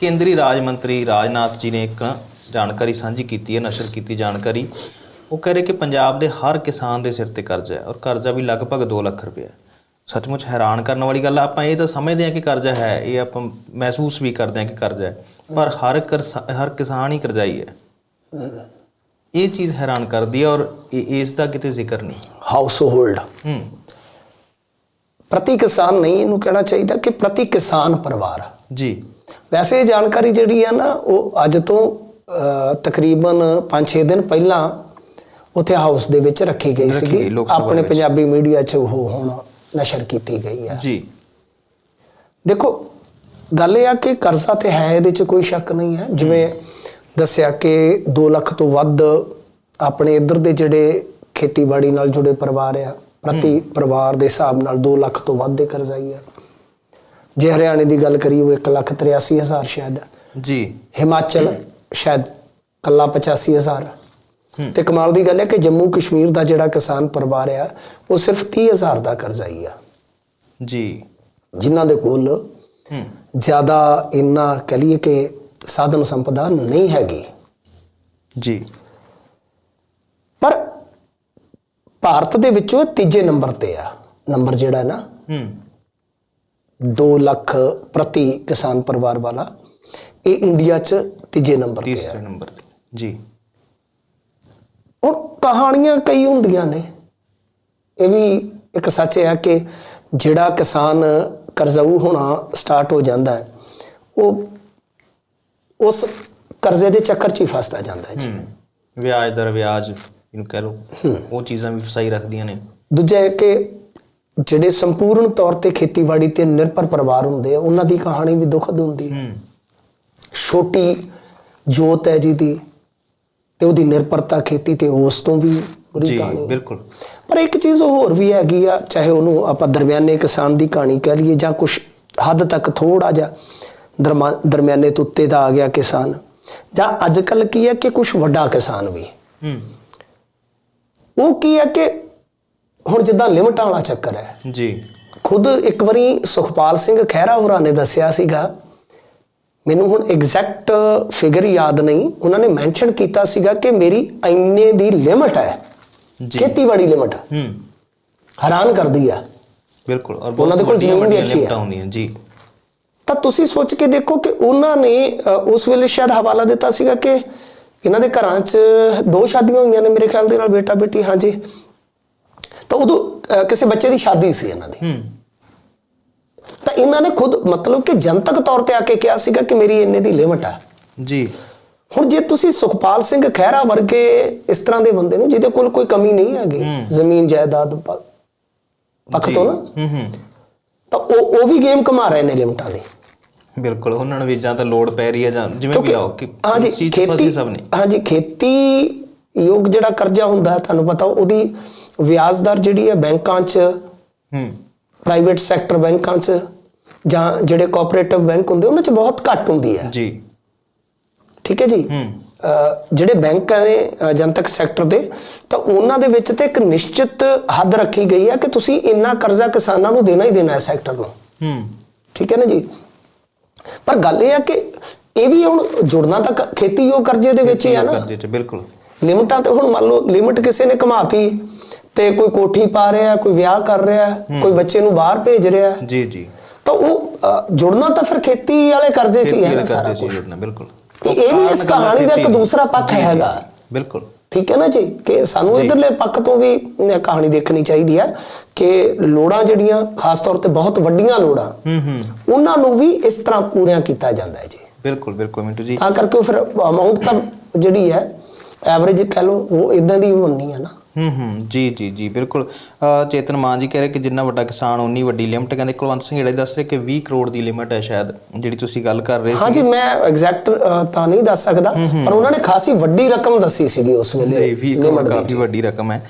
ਕੇਂਦਰੀ ਰਾਜ ਮੰਤਰੀ ਰਾਜਨਾਥ ਜੀ ਨੇ ਇੱਕ ਜਾਣਕਾਰੀ ਸਾਂਝੀ ਕੀਤੀ ਹੈ ਨਸ਼ਰ ਕੀਤੀ ਜਾਣਕਾਰੀ। ਉਹ ਕਹਿ ਰਹੇ ਕਿ ਪੰਜਾਬ ਦੇ ਹਰ ਕਿਸਾਨ ਦੇ ਸਿਰ ਤੇ ਕਰਜ਼ਾ ਹੈ ਔਰ ਕਰਜ਼ਾ ਵੀ ਲਗਭਗ 2 ਲੱਖ ਰੁਪਏ ਹੈ। ਸੱਚਮੁੱਚ ਹੈਰਾਨ ਕਰਨ ਵਾਲੀ ਗੱਲ ਆ ਆਪਾਂ ਇਹ ਤਾਂ ਸਮਝਦੇ ਹਾਂ ਕਿ ਕਰਜ਼ਾ ਹੈ ਇਹ ਆਪਾਂ ਮਹਿਸੂਸ ਵੀ ਕਰਦੇ ਹਾਂ ਕਿ ਕਰਜ਼ਾ ਹੈ ਪਰ ਹਰ ਹਰ ਕਿਸਾਨ ਹੀ ਕਰਜ਼ਾਈ ਹੈ। ਇਹ ਚੀਜ਼ ਹੈਰਾਨ ਕਰਦੀ ਹੈ ਔਰ ਇਸ ਦਾ ਕਿਤੇ ਜ਼ਿਕਰ ਨਹੀਂ। ਹਾਊਸ ਹੋਲਡ ਹੂੰ। ਪ੍ਰਤੀ ਕਿਸਾਨ ਨਹੀਂ ਇਹਨੂੰ ਕਹਿਣਾ ਚਾਹੀਦਾ ਕਿ ਪ੍ਰਤੀ ਕਿਸਾਨ ਪਰਿਵਾਰ। ਜੀ। ਵੈਸੇ ਇਹ ਜਾਣਕਾਰੀ ਜਿਹੜੀ ਆ ਨਾ ਉਹ ਅੱਜ ਤੋਂ ਤਕਰੀਬਨ 5-6 ਦਿਨ ਪਹਿਲਾਂ ਉੱਥੇ ਹਾਊਸ ਦੇ ਵਿੱਚ ਰੱਖੀ ਗਈ ਸੀਗੀ। ਆਪਣੇ। ਪੰਜਾਬੀ ਮੀਡੀਆ 'ਚ ਉਹ ਹੁਣ ਨਸ਼ਰ ਕੀਤੀ ਗਈ ਆ। ਜੀ। ਦੇਖੋ ਗੱਲ ਇਹ ਆ ਕਿ ਕਰਜ਼ਾ ਤੇ ਹੈ ਇਹਦੇ 'ਚ ਕੋਈ ਸ਼ੱਕ ਨਹੀਂ ਹੈ ਜਿਵੇਂ ਦੱਸਿਆ ਕਿ 2 ਲੱਖ ਤੋਂ ਵੱਧ ਆਪਣੇ ਇੱਧਰ ਦੇ ਜਿਹੜੇ ਖੇਤੀਬਾੜੀ ਨਾਲ ਜੁੜੇ ਪਰਿਵਾਰ ਆ ਪ੍ਰਤੀ ਪਰਿਵਾਰ ਦੇ ਹਿਸਾਬ ਨਾਲ 2 ਲੱਖ ਤੋਂ ਵੱਧ ਦੇ ਕਰਜ਼ਾਈ ਆ। ਜੇ ਹਰਿਆਣੇ ਦੀ ਗੱਲ ਕਰੀਏ ਉਹ 1 ਲੱਖ 83 ਹਜ਼ਾਰ ਸ਼ਾਇਦ ਜੀ। ਹਿਮਾਚਲ ਸ਼ਾਇਦ ਕੱਲਾ 85 ਹਜ਼ਾਰ। ਹੂੰ। ਤੇ ਕਮਾਲ ਦੀ ਗੱਲ ਹੈ ਕਿ ਜੰਮੂ ਕਸ਼ਮੀਰ ਦਾ ਜਿਹੜਾ ਕਿਸਾਨ ਪਰਿਵਾਰ ਆ ਉਹ ਸਿਰਫ 30 ਹਜ਼ਾਰ ਦਾ ਕਰਜ਼ਾਈ ਆ। ਜੀ। ਜਿਨ੍ਹਾਂ ਦੇ ਕੋਲ ਹੂੰ। ਜ਼ਿਆਦਾ ਇੰਨਾ ਕਹ ਲਈਏ ਕਿ ਸਾਧਨ ਸੰਪਦਾ ਨਹੀਂ ਹੈਗੀ। ਜੀ। ਪਰ ਭਾਰਤ ਦੇ ਵਿੱਚੋਂ ਤੀਜੇ ਨੰਬਰ ਤੇ ਆ। ਨੰਬਰ ਜਿਹੜਾ ਹੈ ਨਾ ਹੂੰ। 2 ਲੱਖ ਪ੍ਰਤੀ ਕਿਸਾਨ ਪਰਿਵਾਰ ਵਾਲਾ ਇਹ ਇੰਡੀਆ 'ਚ ਤੀਜੇ ਨੰਬਰ ਤੇ ਤੀਸਰੇ ਨੰਬਰ ਤੇ ਜੀ। ਹੁਣ ਕਹਾਣੀਆਂ ਕਈ ਹੁੰਦੀਆਂ ਨੇ। ਇਹ ਵੀ ਇੱਕ ਸੱਚ ਹੈ ਕਿ ਜਿਹੜਾ ਕਿਸਾਨ ਕਰਜ਼ਾਊ ਹੋਣਾ ਸਟਾਰਟ ਹੋ ਜਾਂਦਾ ਹੈ ਉਹ ਉਸ ਕਰਜ਼ੇ ਦੇ ਚੱਕਰ 'ਚ ਹੀ ਫਸਦਾ ਜਾਂਦਾ ਹੈ ਜੀ। ਵਿਆਜ ਦਰ ਵਿਆਜ ਇਹਨੂੰ ਕਹਿ ਲਓ। ਉਹ ਚੀਜ਼ਾਂ ਵੀ ਫਸਾਈ ਰੱਖਦੀਆਂ ਨੇ। ਦੂਜਾ ਹੈ ਕਿ ਜਿਹੜੇ ਸੰਪੂਰਨ ਤੌਰ ਤੇ ਖੇਤੀਬਾੜੀ ਤੇ ਨਿਰਭਰ ਪਰਿਵਾਰ ਹੁੰਦੇ ਆ ਉਹਨਾਂ ਦੀ ਕਹਾਣੀ ਵੀ ਦੁਖਦ ਹੁੰਦੀ ਹੈ। ਹੂੰ। ਛੋਟੀ ਜੋਤ ਹੈ ਜਿਹਦੀ ਤੇ ਉਹਦੀ ਨਿਰਭਰਤਾ ਖੇਤੀ ਤੇ ਉਸ ਤੋਂ ਵੀ ਬੁਰੀ ਜੀ ਕਹਾਣੀ ਹੈ। ਬਿਲਕੁਲ। ਪਰ ਇੱਕ ਚੀਜ਼ ਹੋਰ ਵੀ ਹੈਗੀ ਆ ਚਾਹੇ ਉਹਨੂੰ ਆਪਾਂ ਦਰਮਿਆਨੇ ਕਿਸਾਨ ਦੀ ਕਹਾਣੀ ਕਹਿ ਲਈਏ ਜਾਂ ਕੁਝ ਹੱਦ ਤੱਕ ਥੋੜਾ ਜਿਹਾ ਦਰਮਾ- ਦਰਮਿਆਨੇ ਤੋਂ ਉੱਤੇ ਦਾ ਆ ਗਿਆ ਕਿਸਾਨ ਜਾਂ ਅੱਜ ਕੱਲ ਕੀ ਹੈ ਕਿ ਕੁਝ ਵੱਡਾ ਕਿਸਾਨ ਵੀ। ਹੂੰ। ਉਹ ਕੀ ਹੈ ਕਿ ਹੁਣ ਜਿੱਦਾਂ ਲਿਮਟਾਂ ਵਾਲਾ ਚੱਕਰ ਹੈ। ਜੀ। ਖੁਦ ਇੱਕ ਵਾਰੀ ਸੁਖਪਾਲ ਸਿੰਘ ਖਹਿਰਾ ਹੋਰਾਂ ਨੇ ਦੱਸਿਆ ਸੀਗਾ ਮੈਨੂੰ ਹੁਣ ਐਗਜ਼ੈਕਟ ਫਿਗਰ ਯਾਦ ਨਹੀਂ ਉਹਨਾਂ ਨੇ ਮੈਂਸ਼ਨ ਕੀਤਾ ਸੀਗਾ ਕਿ ਮੇਰੀ ਇੰਨੇ ਦੀ ਲਿਮਟ ਹੈ। ਜੀ। ਖੇਤੀਬਾੜੀ ਲਿਮਟ। ਹੂੰ। ਹੈਰਾਨ ਕਰਦੀ ਆ। ਬਿਲਕੁਲ ਔਰ ਉਹਨਾਂ ਦੇ ਕੋਲ ਜ਼ਮੀਨ ਵੀ ਅੱਛੀ ਹੈ। ਜੀ। ਤਾਂ ਤੁਸੀਂ ਸੋਚ ਕੇ ਦੇਖੋ ਕਿ ਉਹਨਾਂ ਨੇ ਉਸ ਵੇਲੇ ਸ਼ਾਇਦ ਹਵਾਲਾ ਦਿੱਤਾ ਸੀਗਾ ਕਿ ਇਹਨਾਂ ਦੇ ਘਰਾਂ 'ਚ ਦੋ ਸ਼ਾਦੀਆਂ ਹੋਈਆਂ ਨੇ ਮੇਰੇ ਖਿਆਲ ਦੇ ਨਾਲ ਬੇਟਾ ਬੇਟੀ ਹਾਂਜੀ। ਤਾਂ ਉਦੋਂ ਕਿਸੇ ਬੱਚੇ ਦੀ ਸ਼ਾਦੀ ਸੀ ਇਹਨਾਂ ਦੀ। ਹੂੰ। ਤਾਂ ਇਹਨਾਂ ਨੇ ਖੁਦ ਮਤਲਬ ਕਿ ਜਨਤਕ ਤੌਰ ਤੇ ਆ ਕੇ ਕਿਹਾ ਸੀਗਾ ਕਿ ਮੇਰੀ ਇੰਨੇ ਦੀ ਲਿਮਟ ਆ। ਜੀ। ਹੁਣ ਜੇ ਤੁਸੀਂ ਸੁਖਪਾਲ ਸਿੰਘ ਖਹਿਰਾ ਵਰਗੇ ਇਸ ਤਰ੍ਹਾਂ ਦੇ ਬੰਦੇ ਨੂੰ ਜਿਹਦੇ ਕੋਲ ਕੋਈ ਕਮੀ ਨਹੀਂ ਹੈਗੀ। ਜ਼ਮੀਨ ਜਾਇਦਾਦ ਪੱਖ। ਤੋਂ ਨਾ। ਹੂੰ ਹੂੰ। ਤਾਂ ਉਹ ਉਹ ਵੀ ਗੇਮ ਕਮਾ ਰਹੇ ਨੇ ਲਿਮਟਾਂ ਦੀ। ਬਿਲਕੁਲ ਉਹਨਾਂ ਨੂੰ ਵੀ ਜਾਂ ਤਾਂ ਲੋਡ ਪੈ ਰਹੀ ਹੈ ਜਾਂ ਜਿਵੇਂ ਵੀ ਲਾਓ ਕਿ ਹਾਂਜੀ ਖੇਤੀ ਸਭ ਨੇ। ਹਾਂਜੀ ਖੇਤੀ ਯੋਗ ਜਿਹੜਾ ਕਰਜ਼ਾ ਹੁੰਦਾ ਤੁਹਾਨੂੰ ਪਤਾ ਉਹਦੀ ਵਿਆਜ ਦਰ ਜਿਹੜੀ ਹੈ ਬੈਂਕਾਂ 'ਚ ਹੂੰ। ਪ੍ਰਾਈਵੇਟ ਸੈਕਟਰ ਬੈਂਕਾਂ 'ਚ ਜਾਂ ਜਿਹੜੇ ਕੋਆਪਰੇਟਿਵ ਬੈਂਕ ਹੁੰਦੇ ਉਹਨਾਂ 'ਚ ਬਹੁਤ ਘੱਟ ਹੁੰਦੀ ਹੈ। ਜੀ। ਠੀਕ ਹੈ ਜੀ? ਹੂੰ। ਜਿਹੜੇ ਬੈਂਕ ਨੇ ਜਨਤਕ ਸੈਕਟਰ ਦੇ ਤਾਂ ਉਹਨਾਂ ਦੇ ਵਿੱਚ ਤੇ ਇੱਕ ਨਿਸ਼ਚਿਤ ਹੱਦ ਰੱਖੀ ਗਈ ਹੈ ਕਿ ਤੁਸੀਂ ਇੰਨਾ ਕਰਜ਼ਾ ਕਿਸਾਨਾਂ ਨੂੰ ਦੇਣਾ ਹੀ ਦੇਣਾ ਹੈ ਸੈਕਟਰ ਨੂੰ ਹੂੰ। ਠੀਕ ਹੈ ਨਾ ਜੀ? ਪਰ ਗੱਲ ਇਹ ਆ ਕਿ ਇਹ ਵੀ ਹੁਣ ਜੁੜਨਾ ਤਾਂ ਖੇਤੀਯੋਗ ਕਰਜ਼ੇ ਦੇ ਵਿੱਚ ਹੀ ਆ ਨਾ। ਬਿਲਕੁਲ। ਲਿਮਟਾਂ ਤੇ ਹੁਣ ਮੰਨ ਲਓ ਲਿਮਟ ਕਿਸੇ ਨੇ ਕਮਾਤੀ ਤੇ ਕੋਈ ਕੋਠੀ ਪਾ ਰਿਹਾ ਕੋਈ ਵਿਆਹ ਕਰ ਰਿਹਾ ਕੋਈ ਬੱਚੇ ਨੂੰ ਬਾਹਰ ਭੇਜ ਰਿਹਾ। ਜੀ ਜੀ। ਤਾਂ ਉਹ ਜੁੜਨਾ ਤਾਂ ਫਿਰ ਖੇਤੀ ਵਾਲੇ ਕਰਜ਼ੇ 'ਚ ਹੀ ਹੈ ਨਾ ਸਾਰਾ ਕੁਝ ਜੁੜਨਾ ਬਿਲਕੁਲ। ਤੇ ਇਹ ਵੀ ਇਸ ਕਹਾਣੀ ਦਾ ਇੱਕ ਦੂਸਰਾ ਪੱਖ ਹੈਗਾ। ਬਿਲਕੁਲ। ਠੀਕ ਹੈ ਨਾ ਜੀ? ਕਿ ਸਾਨੂੰ। ਇਧਰਲੇ ਪੱਖ ਤੋਂ ਵੀ ਕਹਾਣੀ ਦੇਖਣੀ ਚਾਹੀਦੀ ਹੈ ਕਿ ਲੋੜਾਂ ਜਿਹੜੀਆਂ ਖਾਸ ਤੌਰ ਤੇ ਬਹੁਤ ਵੱਡੀਆਂ ਲੋੜਾਂ ਹੂੰ ਹੂੰ। ਉਹਨਾਂ ਨੂੰ ਵੀ ਇਸ ਤਰ੍ਹਾਂ ਪੂਰੀਆਂ ਕੀਤਾ ਜਾਂਦਾ ਹੈ ਜੀ। ਬਿਲਕੁਲ ਬਿਲਕੁਲ ਮਿੰਟੂ ਜੀ। ਤਾਂ ਕਰਕੇ ਫਿਰ ਅਮਾਉਂਟ ਤਾਂ ਜਿਹੜੀ ਹੈ ਐਵਰੇਜ ਕਹ ਲਓ ਉਹ ਇਦਾਂ ਦੀ ਬਣਨੀ ਹੈ ਨਾ। ਹੂੰ ਹੂੰ ਜੀ ਜੀ ਜੀ ਬਿਲਕੁਲ। ਚੇਤਨ ਮਾਨ ਜੀ ਕਹਿ ਰਹੇ ਕਿ ਜਿੰਨਾ ਵੱਡਾ ਕਿਸਾਨ ਉਨੀ ਵੱਡੀ ਲਿਮਟ ਕਹਿੰਦੇ ਕੁਲਵੰਤ ਸਿੰਘ ਜਿਹੜੇ ਦੱਸ ਰਹੇ ਕਿ 20 ਕਰੋੜ ਦੀ ਲਿਮਟ ਹੈ ਸ਼ਾਇਦ ਜਿਹੜੀ ਤੁਸੀਂ ਗੱਲ ਕਰ ਰਹੇ ਸੀ। ਹਾਂਜੀ ਮੈਂ ਐਗਜ਼ੈਕਟ ਤਾਂ ਨਹੀਂ ਦੱਸ ਸਕਦਾ ਪਰ ਉਹਨਾਂ ਨੇ ਖਾਸੀ ਵੱਡੀ ਰਕਮ ਦੱਸੀ ਸੀਗੀ ਉਸ ਵੇਲੇ ਜੀ 20 ਕਰੋੜ ਕਾਫੀ ਵੱਡੀ ਰਕਮ ਹੈ।